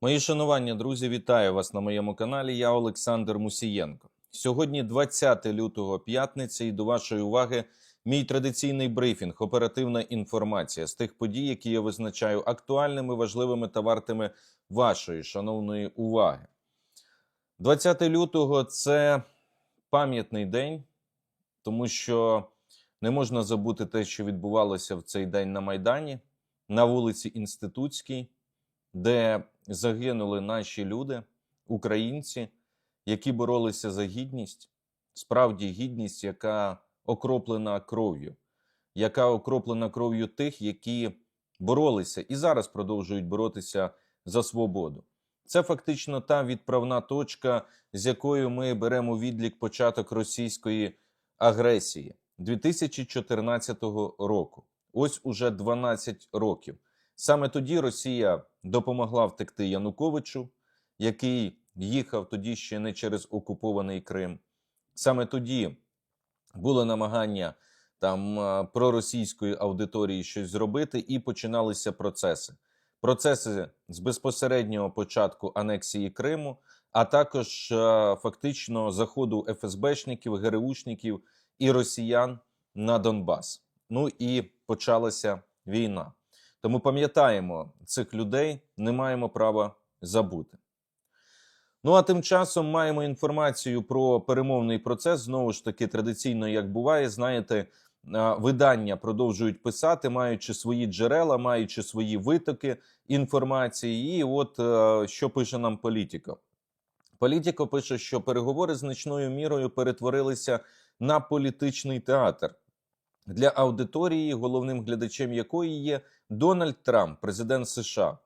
Мої шанування, друзі, вітаю вас на моєму каналі. Я Олександр Мусієнко. Сьогодні 20 лютого п'ятниця, і до вашої уваги мій традиційний брифінг, оперативна інформація з тих подій, які я визначаю актуальними, важливими та вартими вашої шановної уваги. 20 лютого це пам'ятний день, тому що не можна забути те, що відбувалося в цей день на Майдані, на вулиці Інститутській, де загинули наші люди, українці, які боролися за гідність, справді гідність, яка окроплена кров'ю, яка окроплена кров'ю тих, які боролися і зараз продовжують боротися за свободу. Це фактично та відправна точка, з якою ми беремо відлік початок російської агресії 2014 року. Ось уже 12 років. Саме тоді Росія допомогла втекти Януковичу, який їхав тоді ще не через окупований Крим. Саме тоді було намагання там е, проросійської аудиторії щось зробити, і починалися процеси. Процеси з безпосереднього початку анексії Криму, а також е, фактично заходу ФСБшників, ГРУшників і росіян на Донбас. Ну і почалася війна. Тому пам'ятаємо цих людей, не маємо права забути. Ну а тим часом маємо інформацію про перемовний процес. Знову ж таки, традиційно, як буває, знаєте, видання продовжують писати, маючи свої джерела, маючи свої витоки інформації. І от е, що пише нам політико. Політико пише, що переговори значною мірою перетворилися на політичний театр для аудиторії, головним глядачем якої є Дональд Трамп, президент США.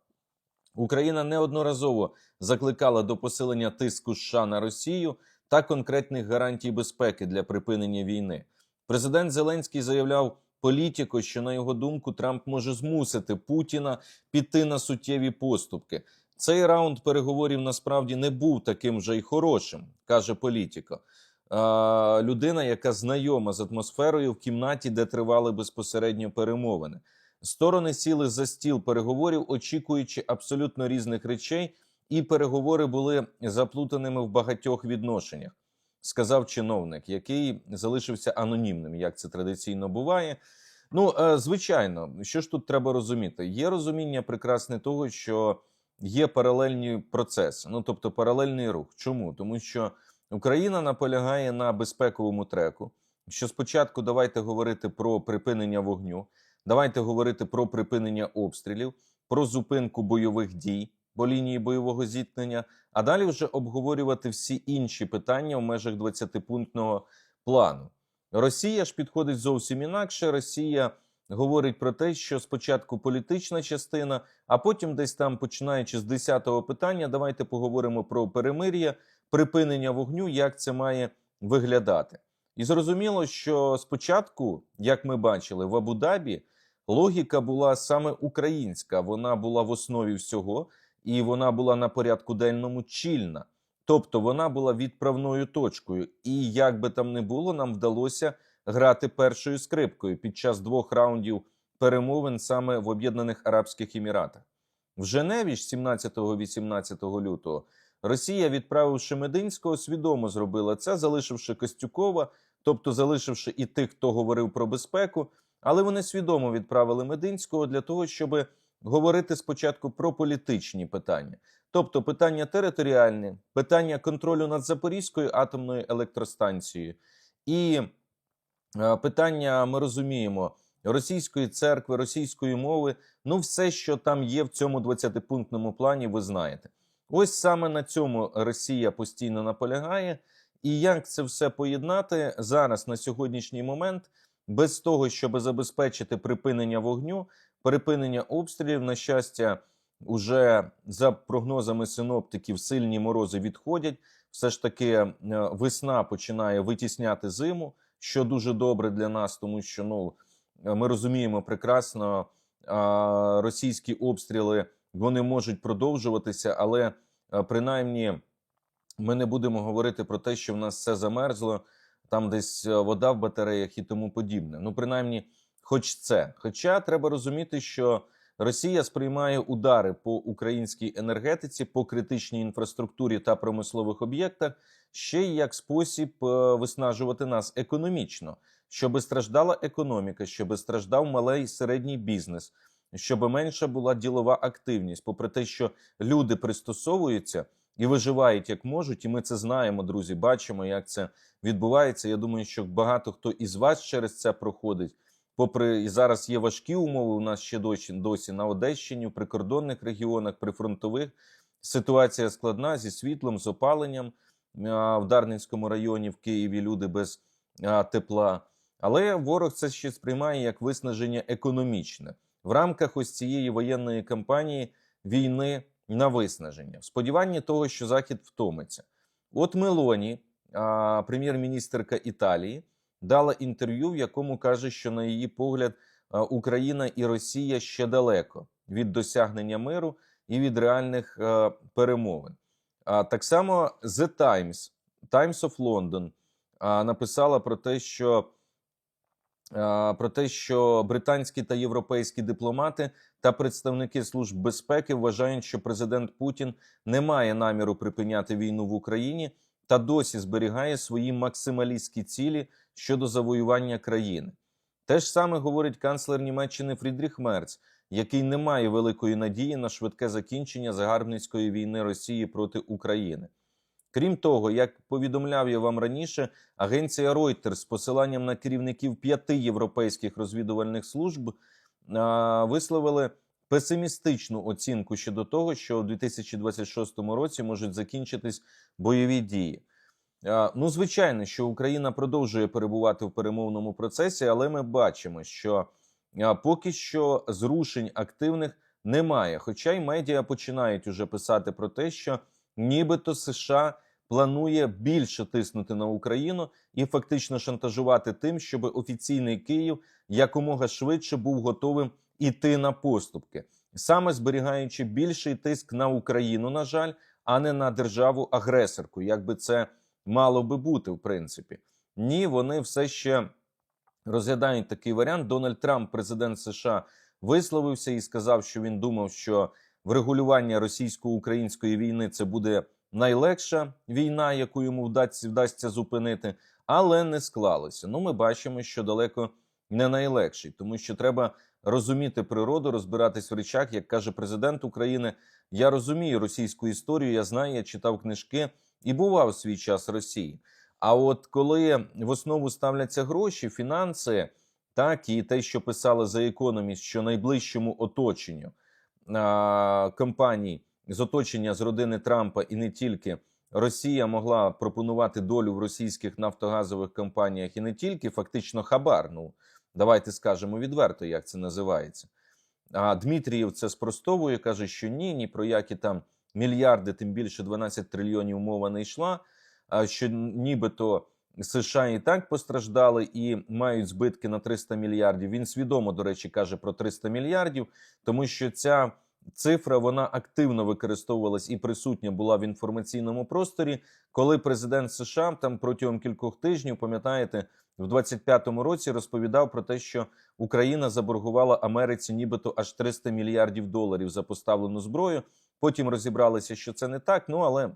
Україна неодноразово закликала до посилення тиску США на Росію та конкретних гарантій безпеки для припинення війни. Президент Зеленський заявляв політико, що на його думку Трамп може змусити Путіна піти на суттєві поступки. Цей раунд переговорів насправді не був таким вже й хорошим, каже політико. Людина, яка знайома з атмосферою в кімнаті, де тривали безпосередньо перемовини. Сторони сіли за стіл переговорів, очікуючи абсолютно різних речей, і переговори були заплутаними в багатьох відношеннях, сказав чиновник, який залишився анонімним, як це традиційно буває. Ну, е, звичайно, що ж тут треба розуміти? Є розуміння прекрасне того, що є паралельні процеси, ну тобто паралельний рух. Чому? Тому що Україна наполягає на безпековому треку. Що спочатку давайте говорити про припинення вогню. Давайте говорити про припинення обстрілів, про зупинку бойових дій по лінії бойового зіткнення, а далі вже обговорювати всі інші питання в межах 20-пунктного плану. Росія ж підходить зовсім інакше. Росія говорить про те, що спочатку політична частина, а потім, десь там, починаючи з 10-го питання, давайте поговоримо про перемир'я, припинення вогню, як це має виглядати. І зрозуміло, що спочатку, як ми бачили, в Абу-Дабі логіка була саме українська, вона була в основі всього, і вона була на порядку денному чільна. Тобто вона була відправною точкою. І як би там не було, нам вдалося грати першою скрипкою під час двох раундів перемовин саме в Об'єднаних Арабських Еміратах. В Женеві ж 17-18 лютого Росія, відправивши Мединського, свідомо зробила це, залишивши Костюкова, тобто залишивши і тих, хто говорив про безпеку, але вони свідомо відправили Мединського для того, щоб говорити спочатку про політичні питання, тобто питання територіальні, питання контролю над Запорізькою атомною електростанцією і е, питання, ми розуміємо, російської церкви, російської мови. Ну, все, що там є в цьому 20-пунктному плані, ви знаєте. Ось саме на цьому Росія постійно наполягає. І як це все поєднати зараз на сьогоднішній момент, без того, щоб забезпечити припинення вогню, припинення обстрілів, на щастя, уже за прогнозами синоптиків, сильні морози відходять. Все ж таки, е, весна починає витісняти зиму, що дуже добре для нас, тому що ну ми розуміємо прекрасно, російські обстріли вони можуть продовжуватися, але е, принаймні ми не будемо говорити про те, що в нас все замерзло, там десь е, вода в батареях і тому подібне. Ну, принаймні, хоч це. Хоча треба розуміти, що Росія сприймає удари по українській енергетиці, по критичній інфраструктурі та промислових об'єктах ще й як спосіб е, виснажувати нас економічно, щоб страждала економіка, щоб страждав малий і середній бізнес, щоб менша була ділова активність, попри те, що люди пристосовуються і виживають як можуть, і ми це знаємо, друзі. Бачимо, як це відбувається. Я думаю, що багато хто із вас через це проходить. Попри і зараз є важкі умови, у нас ще досі, досі на Одещині, в прикордонних регіонах, прифронтових ситуація складна зі світлом, з опаленням в Дарницькому районі в Києві. Люди без тепла. Але ворог це ще сприймає як виснаження економічне в рамках ось цієї воєнної кампанії війни на виснаження, в сподіванні того, що Захід втомиться. От Мелоні, прем'єр-міністерка Італії, дала інтерв'ю, в якому каже, що на її погляд Україна і Росія ще далеко від досягнення миру і від реальних перемовин. А так само The Times, Times of London написала про те, що про те, що британські та європейські дипломати та представники служб безпеки вважають, що президент Путін не має наміру припиняти війну в Україні та досі зберігає свої максималістські цілі щодо завоювання країни. Те ж саме говорить канцлер Німеччини Фрідріх Мерц, який не має великої надії на швидке закінчення загарбницької війни Росії проти України. Крім того, як повідомляв я вам раніше, агенція Reuters з посиланням на керівників п'яти європейських розвідувальних служб висловили песимістичну оцінку щодо того, що у 2026 році можуть закінчитись бойові дії. Ну, звичайно, що Україна продовжує перебувати в перемовному процесі, але ми бачимо, що поки що зрушень активних немає. Хоча й медіа починають уже писати про те, що нібито США планує більше тиснути на Україну і фактично шантажувати тим, щоб офіційний Київ якомога швидше був готовим іти на поступки, саме зберігаючи більший тиск на Україну, на жаль, а не на державу агресорку, як би це мало би бути, в принципі. Ні, вони все ще розглядають такий варіант. Дональд Трамп, президент США, висловився і сказав, що він думав, що врегулювання російсько-української війни це буде найлегша війна, яку йому вдасться, вдасться зупинити, але не склалося. Ну, ми бачимо, що далеко не найлегший, тому що треба розуміти природу, розбиратись в речах, як каже президент України. Я розумію російську історію, я знаю, я читав книжки і бував свій час Росії. А от коли в основу ставляться гроші, фінанси, так і те, що писали за економіст, що найближчому оточенню компаній з оточення з родини Трампа і не тільки Росія могла пропонувати долю в російських нафтогазових компаніях і не тільки фактично хабар. Ну давайте скажемо відверто, як це називається. А Дмитрієв це спростовує, каже, що ні, ні про які там мільярди, тим більше 12 трильйонів мова не йшла. Що нібито США і так постраждали і мають збитки на 300 мільярдів. Він свідомо, до речі, каже про 300 мільярдів, тому що ця цифра вона активно використовувалась і присутня була в інформаційному просторі, коли президент США там протягом кількох тижнів, пам'ятаєте, в 25-му році розповідав про те, що Україна заборгувала Америці нібито аж 300 мільярдів доларів за поставлену зброю. Потім розібралися, що це не так. Ну але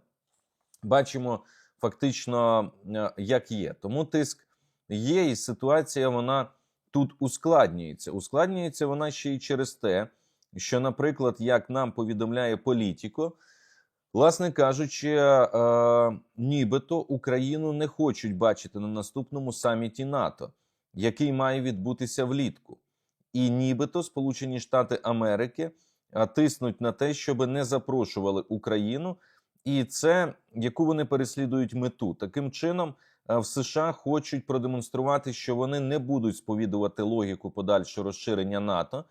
бачимо фактично, е, як є. Тому тиск є, і ситуація вона тут ускладнюється. Ускладнюється вона ще й через те, що, наприклад, як нам повідомляє Політіко, власне кажучи, е, нібито Україну не хочуть бачити на наступному саміті НАТО, який має відбутися влітку. І нібито Сполучені Штати Америки е, тиснуть на те, щоб не запрошували Україну, і це яку вони переслідують мету. Таким чином, е, в США хочуть продемонструвати, що вони не будуть сповідувати логіку подальшого розширення НАТО.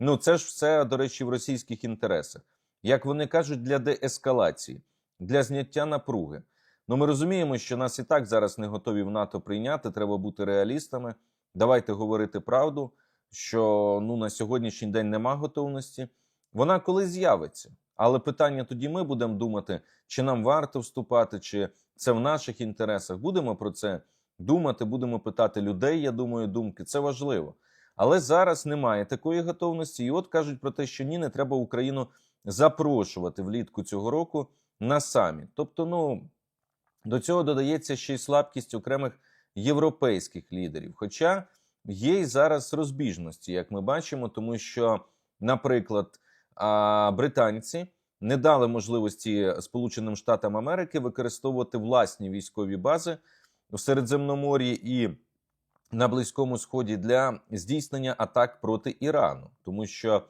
Ну це ж все, до речі, в російських інтересах. Як вони кажуть, для деескалації, для зняття напруги. Ну ми розуміємо, що нас і так зараз не готові в НАТО прийняти. Треба бути реалістами. Давайте говорити правду, що ну на сьогоднішній день нема готовності. Вона коли з'явиться. Але питання тоді ми будемо думати, чи нам варто вступати, чи це в наших інтересах. Будемо про це думати, будемо питати людей. Я думаю, думки це важливо. Але зараз немає такої готовності. І от кажуть про те, що ні, не треба Україну запрошувати влітку цього року на саміт. Тобто, ну до цього додається ще й слабкість окремих європейських лідерів. Хоча є й зараз розбіжності, як ми бачимо, тому що, наприклад, британці не дали можливості Сполученим Штатам Америки використовувати власні військові бази в Середземномор'ї і на Близькому Сході для здійснення атак проти Ірану, тому що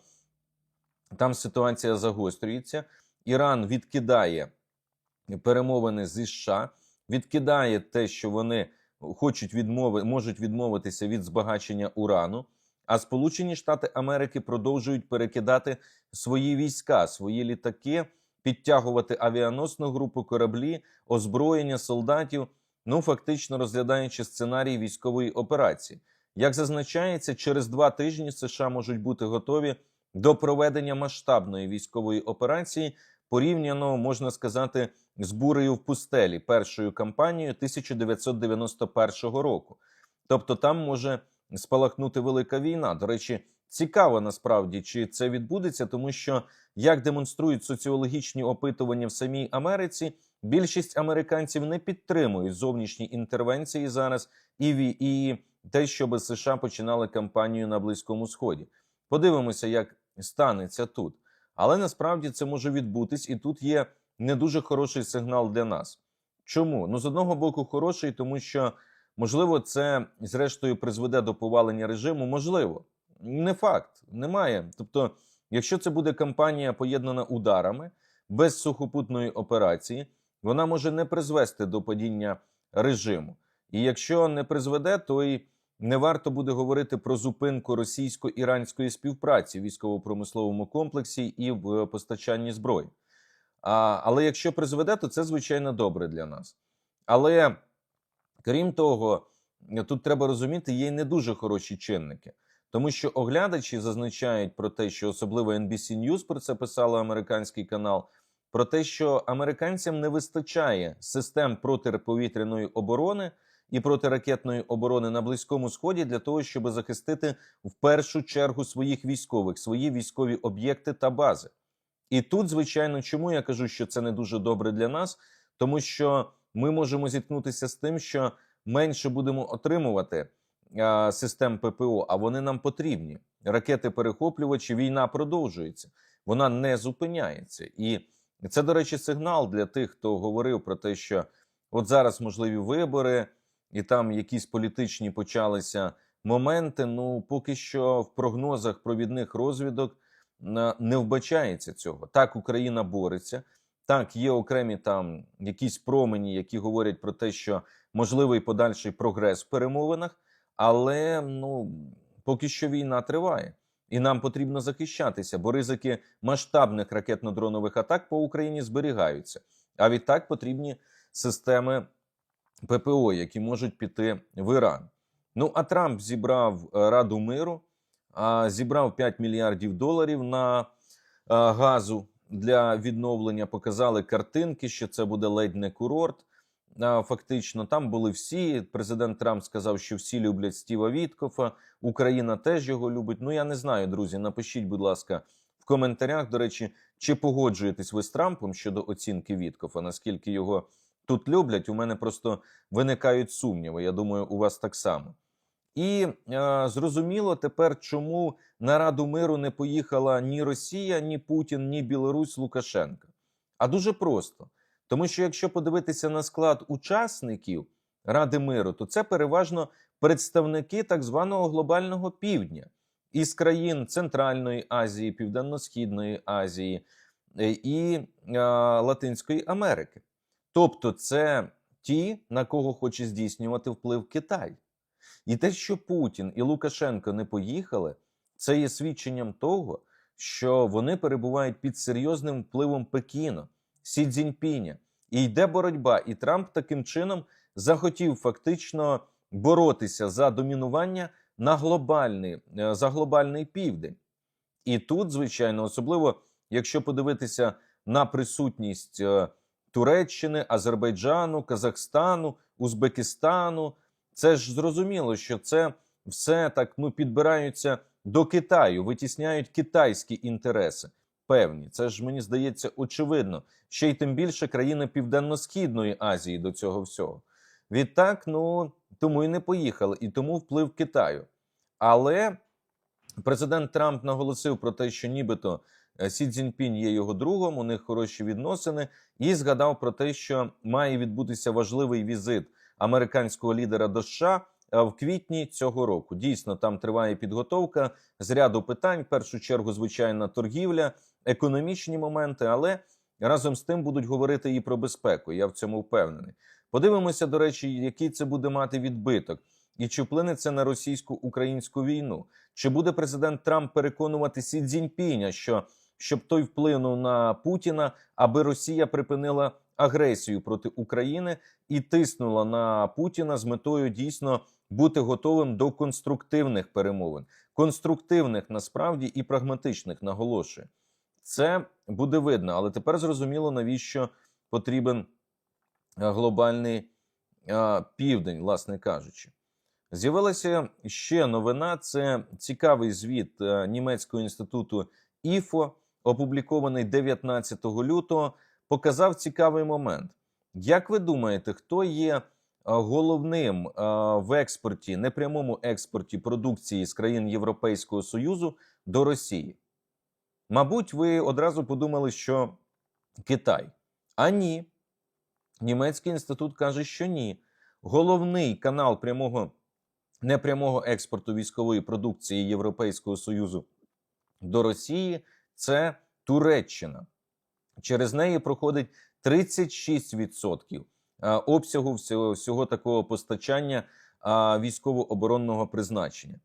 там ситуація загострюється. Іран відкидає перемовини зі США, відкидає те, що вони хочуть відмови, можуть відмовитися від збагачення урану. А Сполучені Штати Америки продовжують перекидати свої війська, свої літаки, підтягувати авіаносну групу кораблі, озброєння солдатів. Ну фактично розглядаючи сценарій військової операції. Як зазначається, через два тижні США можуть бути готові до проведення масштабної військової операції, порівняно можна сказати з бурею в пустелі першою кампанією 1991 року. Тобто, там може спалахнути велика війна. До речі, цікаво насправді, чи це відбудеться, тому що як демонструють соціологічні опитування в самій Америці, більшість американців не підтримують зовнішні інтервенції зараз і і те, щоб США починали кампанію на Близькому Сході. Подивимося, як станеться тут. Але насправді це може відбутись, і тут є не дуже хороший сигнал для нас. Чому? Ну, з одного боку, хороший, тому що можливо це зрештою призведе до повалення режиму. Можливо, не факт, немає. Тобто, якщо це буде кампанія поєднана ударами без сухопутної операції, вона може не призвести до падіння режиму. І якщо не призведе, то й не варто буде говорити про зупинку російсько-іранської співпраці в військово-промисловому комплексі і в постачанні зброї. А, але якщо призведе, то це звичайно добре для нас. Але крім того, тут треба розуміти, є не дуже хороші чинники. Тому що оглядачі зазначають про те, що особливо NBC News про це писала американський канал, про те, що американцям не вистачає систем протиповітряної оборони і протиракетної оборони на Близькому Сході для того, щоб захистити в першу чергу своїх військових, свої військові об'єкти та бази. І тут, звичайно, чому я кажу, що це не дуже добре для нас, тому що ми можемо зіткнутися з тим, що менше будемо отримувати а, систем ППО, а вони нам потрібні. Ракети-перехоплювачі, війна продовжується, вона не зупиняється. І це, до речі, сигнал для тих, хто говорив про те, що от зараз можливі вибори, і там якісь політичні почалися моменти. Ну поки що в прогнозах провідних розвідок не вбачається цього. Так, Україна бореться. Так, є окремі там якісь промені, які говорять про те, що можливий подальший прогрес в перемовинах, але ну поки що війна триває, і нам потрібно захищатися, бо ризики масштабних ракетно-дронових атак по Україні зберігаються. А відтак потрібні системи ППО, які можуть піти в Іран. Ну а Трамп зібрав е, Раду миру, зібрав 5 мільярдів доларів на е, газу для відновлення. Показали картинки, що це буде ледь не курорт. Фактично, там були всі. Президент Трамп сказав, що всі люблять Стіва Віткофа. Україна теж його любить. Ну я не знаю, друзі. Напишіть, будь ласка, в коментарях. До речі, чи погоджуєтесь ви з Трампом щодо оцінки Віткофа? Наскільки його тут люблять? У мене просто виникають сумніви. Я думаю, у вас так само. І е, зрозуміло тепер, чому на Раду миру не поїхала ні Росія, ні Путін, ні Білорусь Лукашенка. А дуже просто. Тому що якщо подивитися на склад учасників Ради миру, то це переважно представники так званого глобального півдня із країн Центральної Азії, Південно-Східної Азії е, і е, Латинської Америки. Тобто, це ті, на кого хоче здійснювати вплив Китай. І те, що Путін і Лукашенко не поїхали, це є свідченням того, що вони перебувають під серйозним впливом Пекіна, Сі Цзіньпіня. І йде боротьба. І Трамп таким чином захотів фактично боротися за домінування на глобальний, е, за глобальний південь. І тут, звичайно, особливо якщо подивитися на присутність е, Туреччини, Азербайджану, Казахстану, Узбекистану, це ж зрозуміло, що це все так ну підбираються до Китаю, витісняють китайські інтереси. Певні, це ж мені здається очевидно. Ще й тим більше країни Південно-Східної Азії до цього всього. Відтак, ну тому і не поїхали, і тому вплив Китаю. Але президент Трамп наголосив про те, що нібито е, Сі Цзіньпінь є його другом, у них хороші відносини, і згадав про те, що має відбутися важливий візит американського лідера до США е, в квітні цього року. Дійсно, там триває підготовка з ряду питань. В першу чергу, звичайно, торгівля, економічні моменти, але разом з тим будуть говорити і про безпеку. Я в цьому впевнений. Подивимося, до речі, який це буде мати відбиток, і чи вплине це на російсько-українську війну. Чи буде президент Трамп переконувати Сі Цзіньпіня, що щоб той вплинув на Путіна, аби Росія припинила агресію проти України і тиснула на Путіна з метою дійсно бути готовим до конструктивних перемовин, конструктивних насправді і прагматичних наголошую. Це буде видно, але тепер зрозуміло, навіщо потрібен е, глобальний а, південь, власне кажучи. З'явилася ще новина: це цікавий звіт е, німецького інституту ІФО, опублікований 19 лютого. Показав цікавий момент. Як ви думаєте, хто є е, головним е, в експорті, непрямому експорті продукції з країн Європейського Союзу до Росії? Мабуть, ви одразу подумали, що Китай. А ні. Німецький інститут каже, що ні. Головний канал прямого непрямого експорту військової продукції Європейського Союзу до Росії це Туреччина. Через неї проходить 36% обсягу всього, всього такого постачання а, військово-оборонного призначення.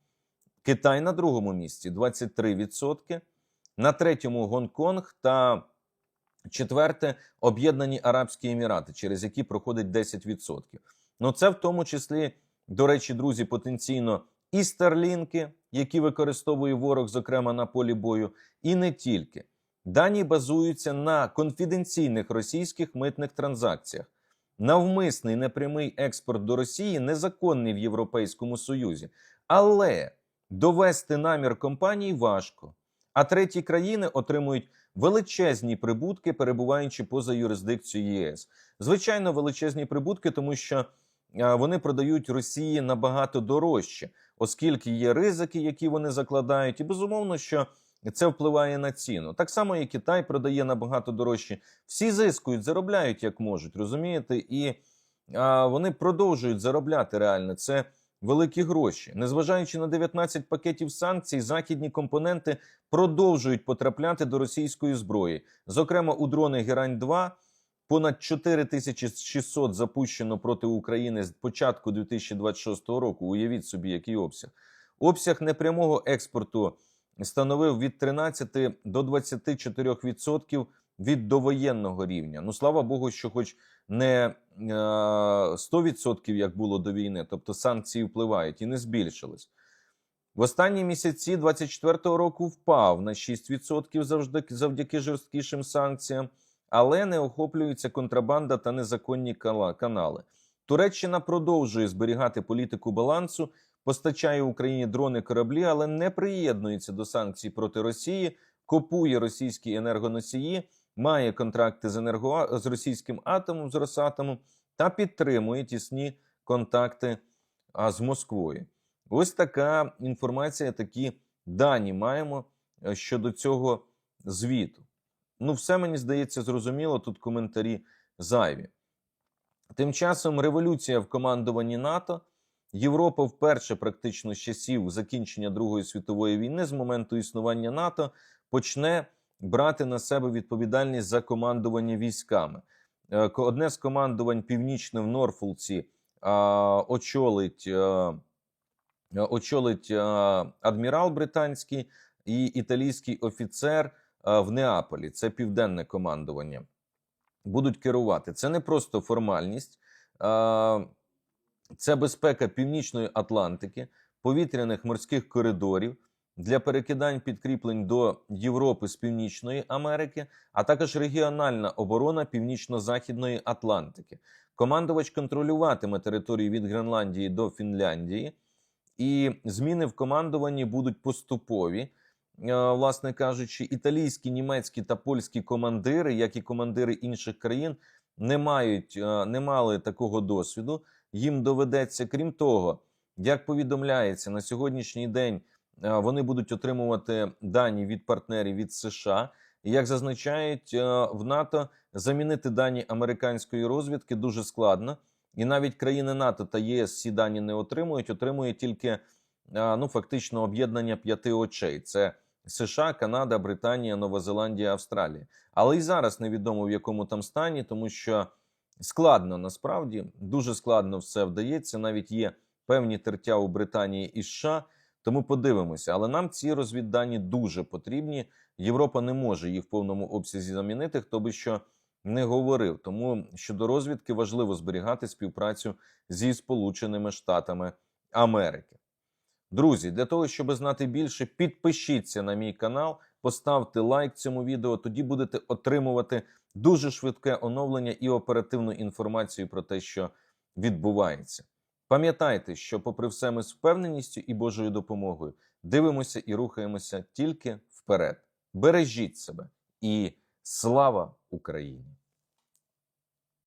Китай на другому місці 23%, на третьому Гонконг та четверте Об'єднані Арабські Емірати, через які проходить 10%. Ну це в тому числі, до речі, друзі, потенційно і старлінки, які використовує ворог, зокрема на полі бою, і не тільки. Дані базуються на конфіденційних російських митних транзакціях. Навмисний непрямий експорт до Росії незаконний в Європейському Союзі, але довести намір компаній важко. А треті країни отримують величезні прибутки, перебуваючи поза юрисдикцією ЄС. Звичайно, величезні прибутки, тому що вони продають Росії набагато дорожче, оскільки є ризики, які вони закладають, і безумовно, що це впливає на ціну. Так само, і Китай продає набагато дорожче. Всі зискують, заробляють як можуть, розумієте? І а, вони продовжують заробляти реально. Це великі гроші. Незважаючи на 19 пакетів санкцій, західні компоненти продовжують потрапляти до російської зброї. Зокрема, у дрони Герань 2 понад 4600 запущено проти України з початку 2026 року. Уявіть собі, який обсяг. Обсяг непрямого експорту становив від 13 до 24% від довоєнного рівня. Ну слава Богу, що хоч не 100%, як було до війни, тобто санкції впливають і не збільшились. В останні місяці 24-го року впав на 6% завжди завдяки жорсткішим санкціям, але не охоплюється контрабанда та незаконні канали. Туреччина продовжує зберігати політику балансу, постачає Україні дрони кораблі, але не приєднується до санкцій проти Росії, купує російські енергоносії, має контракти з енерго з російським атомом з Росатомом та підтримує тісні контакти з Москвою. Ось така інформація, такі дані маємо е, щодо цього звіту. Ну, все мені здається зрозуміло. Тут коментарі зайві. Тим часом революція в командуванні НАТО. Європа вперше, практично з часів закінчення Другої світової війни, з моменту існування НАТО, почне брати на себе відповідальність за командування військами. Е, одне з командувань північне в Норфолці очолить очолить адмірал британський і італійський офіцер в Неаполі. Це південне командування. Будуть керувати. Це не просто формальність, це безпека Північної Атлантики, повітряних морських коридорів для перекидань підкріплень до Європи з Північної Америки, а також регіональна оборона Північно-Західної Атлантики. Командувач контролюватиме територію від Гренландії до Фінляндії і зміни в командуванні будуть поступові. Е, Власне кажучи, італійські, німецькі та польські командири, як і командири інших країн, не мають е, не мали такого досвіду. Їм доведеться, крім того, як повідомляється на сьогоднішній день, е, вони будуть отримувати дані від партнерів від США. Як зазначають е, в НАТО, замінити дані американської розвідки дуже складно, і навіть країни НАТО та ЄС ці дані не отримують. Отримує тільки е, ну фактично об'єднання п'яти очей: це США, Канада, Британія, Нова Зеландія, Австралія. Але і зараз невідомо в якому там стані, тому що складно насправді дуже складно все вдається. Навіть є певні тертя у Британії і США. Тому подивимося, але нам ці розвіддані дуже потрібні. Європа не може їх в повному обсязі замінити, хто би що не говорив. Тому щодо розвідки важливо зберігати співпрацю зі Сполученими Штатами Америки. Друзі, для того, щоб знати більше, підпишіться на мій канал, поставте лайк цьому відео. Тоді будете отримувати дуже швидке оновлення і оперативну інформацію про те, що відбувається. Пам'ятайте, що, попри все, ми з впевненістю і Божою допомогою дивимося і рухаємося тільки вперед. Бережіть себе і слава Україні!